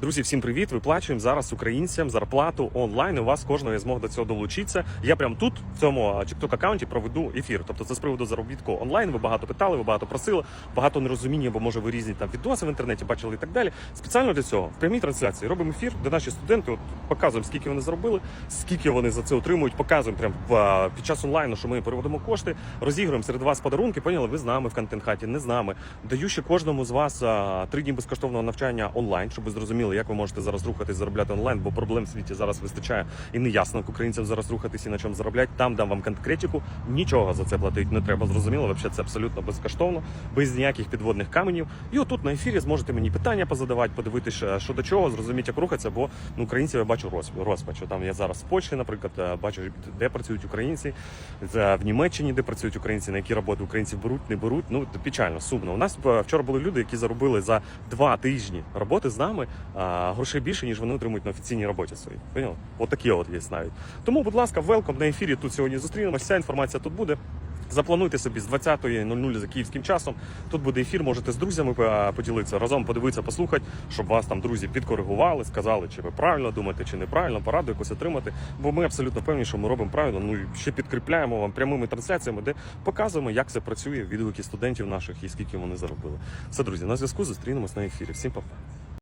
Друзі, всім привіт! Виплачуємо зараз українцям зарплату онлайн. У вас кожного є змог до цього долучитися. Я прямо тут, в цьому TikTok аккаунті проведу ефір. Тобто, це з приводу заробітку онлайн. Ви багато питали, ви багато просили, багато нерозуміння, бо може ви різні там відоси в інтернеті бачили і так далі. Спеціально для цього в прямій трансляції робимо ефір, де наші студенти от, показуємо, скільки вони заробили, скільки вони за це отримують. Показуємо прямо в, під час онлайну, що ми переводимо кошти, розігруємо серед вас подарунки. Поняли, ви з нами в контент хаті, не з нами. Даю ще кожному з вас три дні безкоштовного навчання онлайн, щоб ви зрозуміли, як ви можете зараз рухатись, заробляти онлайн, бо проблем в світі зараз вистачає і не ясно, як українцям зараз рухатись і на чому заробляти. Там дам вам конкретику. Нічого за це платити не треба. Зрозуміло, взагалі це абсолютно безкоштовно, без ніяких підводних каменів. І отут на ефірі зможете мені питання позадавати, подивитися, що до чого, зрозуміти, як рухатися, бо ну, українців я бачу розп- розпач. Там я зараз в Польщі, наприклад, е, бачу, де працюють українці, в Німеччині, де працюють українці, на які роботи українці беруть, не беруть. Ну печально, сумно. У нас е, вчора були люди, які заробили за два тижні роботи з нами грошей більше, ніж вони отримують на офіційній роботі своїй. Поняли? От такі от є навіть. Тому, будь ласка, велком на ефірі. Тут сьогодні зустрінемося. Вся інформація тут буде. Заплануйте собі з 20.00 за київським часом. Тут буде ефір, можете з друзями е, поділитися, разом подивитися, послухати, щоб вас там друзі підкоригували, сказали, чи ви правильно думаєте, чи неправильно, пораду якусь отримати. Бо ми абсолютно певні, що ми робимо правильно. Ну і ще підкріпляємо вам прямими трансляціями, де показуємо, як це працює, відгуки студентів наших і скільки вони заробили. Все, друзі, на зв'язку зустрінемось на ефірі. Всім па-па.